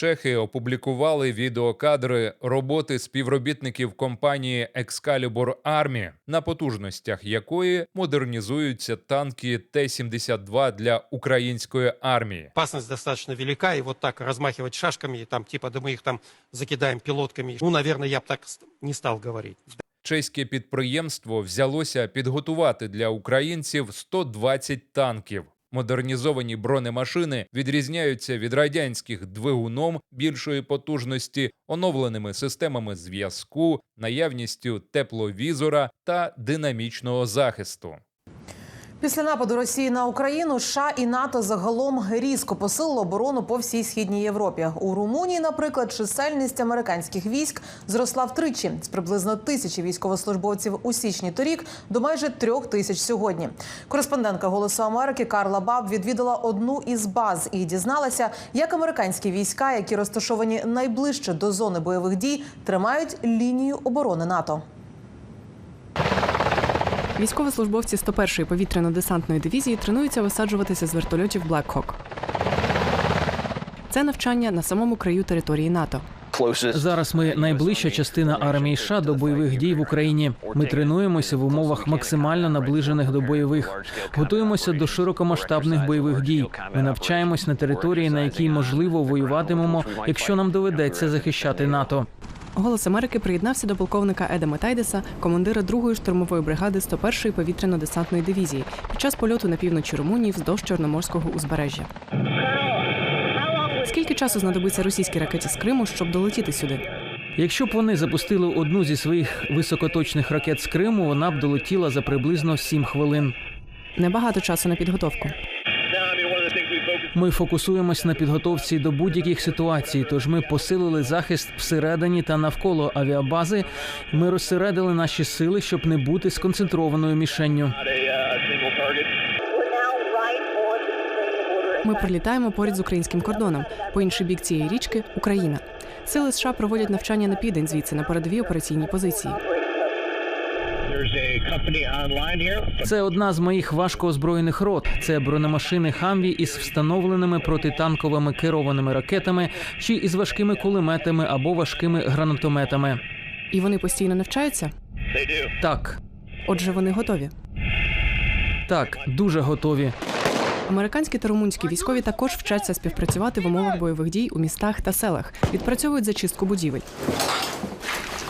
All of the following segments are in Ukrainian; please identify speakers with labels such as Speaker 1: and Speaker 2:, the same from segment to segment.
Speaker 1: Чехи опублікували відеокадри роботи співробітників компанії Excalibur Army, на потужностях якої модернізуються танки Т-72 для української армії.
Speaker 2: Опасность достаточно велика, и вот так размахивать шашками, и там типа, да мы их там закидаем пилотками. Ну, наверное, я бы так не стал говорить.
Speaker 1: Чеське підприємство взялося підготувати для українців 120 танків. Модернізовані бронемашини відрізняються від радянських двигуном більшої потужності, оновленими системами зв'язку, наявністю тепловізора та динамічного захисту.
Speaker 3: Після нападу Росії на Україну США і НАТО загалом різко посилило оборону по всій східній Європі. У Румунії, наприклад, чисельність американських військ зросла втричі з приблизно тисячі військовослужбовців у січні торік до майже трьох тисяч сьогодні. Кореспондентка Голосу Америки Карла Баб відвідала одну із баз і дізналася, як американські війська, які розташовані найближче до зони бойових дій, тримають лінію оборони НАТО.
Speaker 4: Військовослужбовці 101-ї повітряно-десантної дивізії тренуються висаджуватися з вертольотів Black Це навчання на самому краю території НАТО.
Speaker 5: Зараз ми найближча частина армії США до бойових дій в Україні. Ми тренуємося в умовах максимально наближених до бойових. Готуємося до широкомасштабних бойових дій. Ми навчаємось на території, на якій можливо воюватимемо, якщо нам доведеться захищати НАТО.
Speaker 4: Голос Америки приєднався до полковника Еда Метайдеса, командира 2-ї штурмової бригади 101-ї повітряно-десантної дивізії, під час польоту на півночі Румунії вздовж Чорноморського узбережжя. Скільки часу знадобиться російській ракеті з Криму, щоб долетіти сюди?
Speaker 5: Якщо б вони запустили одну зі своїх високоточних ракет з Криму, вона б долетіла за приблизно 7 хвилин.
Speaker 4: Небагато часу на підготовку.
Speaker 5: Ми фокусуємось на підготовці до будь-яких ситуацій. Тож ми посилили захист всередині та навколо авіабази. Ми розсередили наші сили, щоб не бути сконцентрованою мішенню.
Speaker 4: Ми прилітаємо поряд з українським кордоном. По інший бік цієї річки Україна. Сили США проводять навчання на південь звідси на передовій операційній позиції.
Speaker 5: Це одна з моїх важко озброєних рот. Це бронемашини Хамві із встановленими протитанковими керованими ракетами чи із важкими кулеметами або важкими гранатометами.
Speaker 4: І вони постійно навчаються.
Speaker 5: Так,
Speaker 4: Отже, вони готові.
Speaker 5: так, дуже готові.
Speaker 4: Американські та румунські військові також вчаться співпрацювати в умовах бойових дій у містах та селах, відпрацьовують зачистку будівель.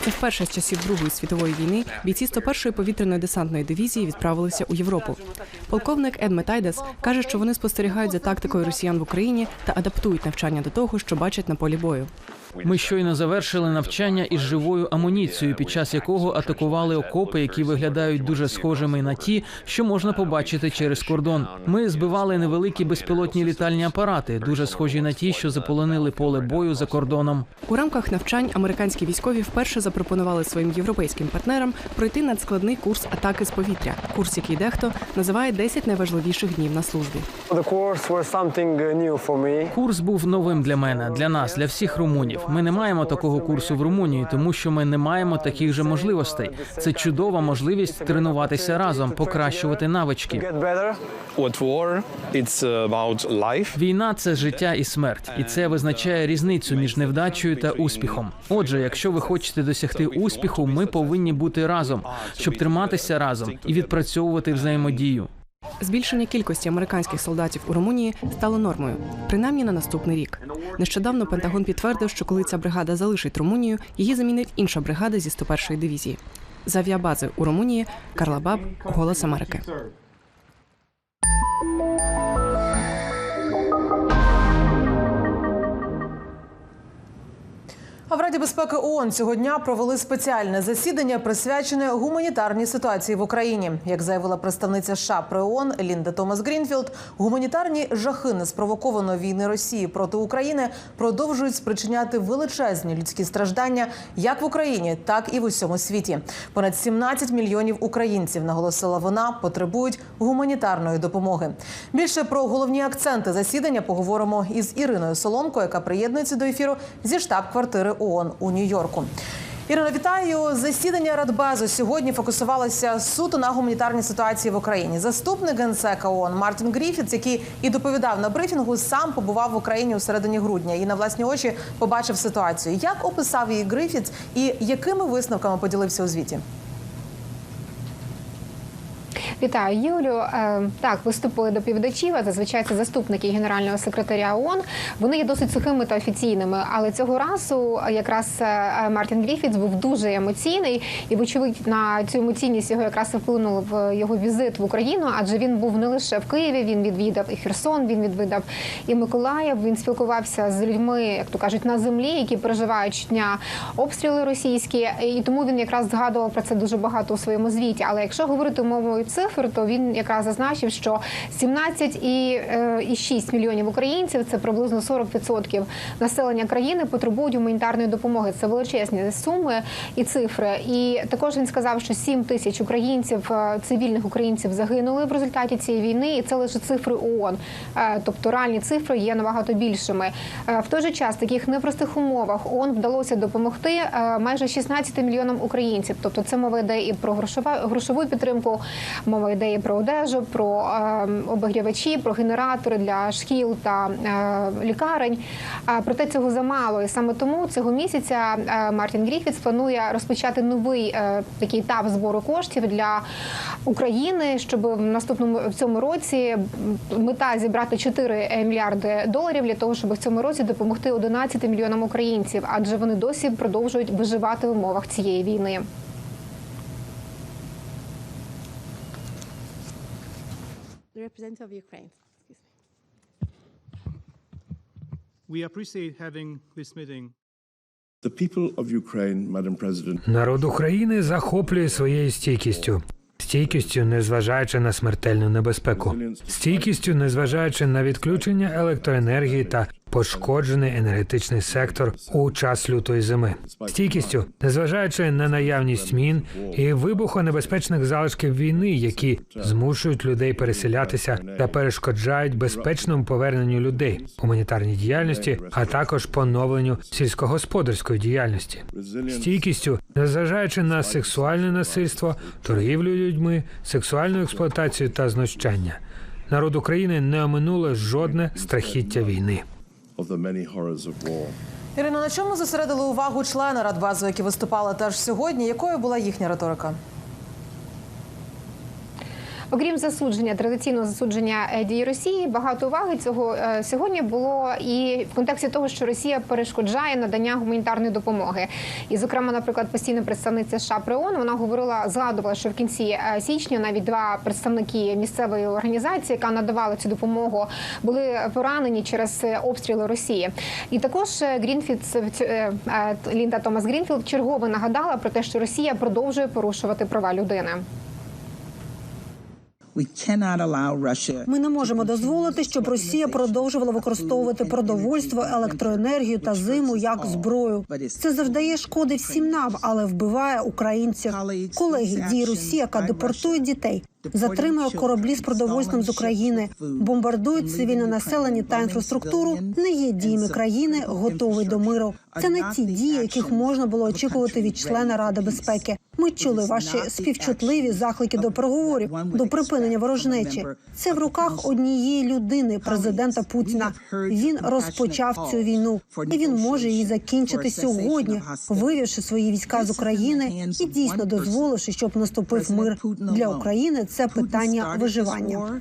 Speaker 4: Це вперше з часів Другої світової війни бійці 101-ї повітряної десантної дивізії відправилися у Європу. Полковник Ед Метайдес каже, що вони спостерігають за тактикою росіян в Україні та адаптують навчання до того, що бачать на полі бою.
Speaker 5: Ми щойно завершили навчання із живою амуніцією, під час якого атакували окопи, які виглядають дуже схожими на ті, що можна побачити через кордон. Ми збивали невеликі безпілотні літальні апарати, дуже схожі на ті, що заполонили поле бою за кордоном.
Speaker 4: У рамках навчань американські військові вперше запропонували своїм європейським партнерам пройти надскладний курс атаки з повітря, курс, який дехто називає 10 найважливіших днів на службі.
Speaker 6: Uh.
Speaker 5: Курс був новим для мене, для нас, для всіх румунів. Ми не маємо такого курсу в Румунії, тому що ми не маємо таких же можливостей. Це чудова можливість тренуватися разом, покращувати навички. Війна це життя і смерть, і це визначає різницю між невдачею та успіхом. Отже, якщо ви хочете досягти успіху, ми повинні бути разом, щоб триматися разом і відпрацьовувати взаємодію.
Speaker 4: Збільшення кількості американських солдатів у Румунії стало нормою, принаймні на наступний рік. Нещодавно Пентагон підтвердив, що коли ця бригада залишить Румунію, її замінить інша бригада зі 101-ї дивізії. З авіабази у Румунії Карла Баб, Голос Америки.
Speaker 3: А в Раді безпеки ООН цього дня провели спеціальне засідання, присвячене гуманітарній ситуації в Україні. Як заявила представниця США при ООН Лінда Томас Грінфілд, гуманітарні жахи неспровокованої війни Росії проти України продовжують спричиняти величезні людські страждання як в Україні, так і в усьому світі. Понад 17 мільйонів українців, наголосила вона, потребують гуманітарної допомоги. Більше про головні акценти засідання поговоримо із Іриною Соломко, яка приєднується до ефіру зі штаб-квартири ООН у Нью-Йорку. Ірина, вітаю. Засідання Радбезу сьогодні фокусувалося суто на гуманітарній ситуації в Україні. Заступник генсека ООН Мартін Гріфіц, який і доповідав на брифінгу, сам побував в Україні у середині грудня і на власні очі побачив ситуацію. Як описав її Гріфіц і якими висновками поділився у звіті?
Speaker 7: Вітаю, Юлю. Е, Так, виступили доповідачів, а зазвичай це заступники генерального секретаря ООН. Вони є досить сухими та офіційними. Але цього разу якраз е, Мартін Гріфітс був дуже емоційний, і вочевидь на цю емоційність його якраз вплинув його візит в Україну, адже він був не лише в Києві, він відвідав і Херсон, він відвідав і Миколаїв. Він спілкувався з людьми, як то кажуть, на землі, які переживають щодня обстріли російські, і тому він якраз згадував про це дуже багато у своєму звіті. Але якщо говорити мовою цифр, то він якраз зазначив, що 17,6 мільйонів українців це приблизно 40% населення країни потребують гуманітарної допомоги. Це величезні суми і цифри. І також він сказав, що 7 тисяч українців, е, цивільних українців, загинули в результаті цієї війни, і це лише цифри ООН. Е, Тобто реальні цифри є набагато більшими. Е, В той же час в таких непростих умовах ООН вдалося допомогти е, майже 16 мільйонам українців. Тобто це мова йде і про грошову підтримку, мова йде і про одежу, про е, обігрівачі, про генератори для шкіл та е, лікарень. А проте цього замало, і саме тому цього місяця е, Мартін Гріфіц планує розпочати новий е, такий етап збору коштів для України, щоб в наступному в цьому році мета зібрати 4 мільярди доларів для того, щоб в цьому році допомогти 11 мільйонам українців, адже вони досі продовжують виживати в умовах цієї війни.
Speaker 8: The representative of Ukraine. Excuse me.
Speaker 9: We appreciate having this meeting.
Speaker 10: The people of Ukraine, Madam President,
Speaker 11: Народ України захоплює своєю стійкістю. Стійкістю, незважаючи на смертельну небезпеку, стійкістю, незважаючи на відключення електроенергії та пошкоджений енергетичний сектор у час лютої зими, стійкістю, незважаючи на наявність мін і вибухонебезпечних залишків війни, які змушують людей переселятися та перешкоджають безпечному поверненню людей, гуманітарній діяльності, а також поновленню сільськогосподарської діяльності стійкістю, незважаючи на сексуальне насильство, торгівлю людьми, сексуальну експлуатацію та знущання. Народ України не оминуло жодне страхіття війни.
Speaker 10: Of the many horrors of war.
Speaker 3: Ірино, на чому зосередили увагу члени Радбазу, які виступали теж сьогодні? Якою була їхня риторика?
Speaker 7: Окрім засудження, традиційного засудження е, дій Росії, багато уваги цього е, сьогодні було і в контексті того, що Росія перешкоджає надання гуманітарної допомоги. І, зокрема, наприклад, постійна представниця США при ООН, вона говорила, згадувала, що в кінці е, січня навіть два представники місцевої організації, яка надавала цю допомогу, були поранені через обстріли Росії. І також Грінфілд Лінда Томас Грінфілд чергово нагадала про те, що Росія продовжує порушувати права людини.
Speaker 12: Ми не можемо дозволити, щоб Росія продовжувала використовувати продовольство, електроенергію та зиму як зброю. Це завдає шкоди всім нам, але вбиває українців. Колеги дії Росії, яка депортує дітей, затримує кораблі з продовольством з України, бомбардує цивільне населення та інфраструктуру. Не є діями країни, готової до миру. Це не ті дії, яких можна було очікувати від члена Ради безпеки. Ми чули ваші співчутливі заклики до переговорів, до припинення ворожнечі. Це в руках однієї людини, президента Путіна. Він розпочав цю війну, і він може її закінчити сьогодні, вивівши свої війська з України і дійсно дозволивши, щоб наступив мир для України. Це питання виживання.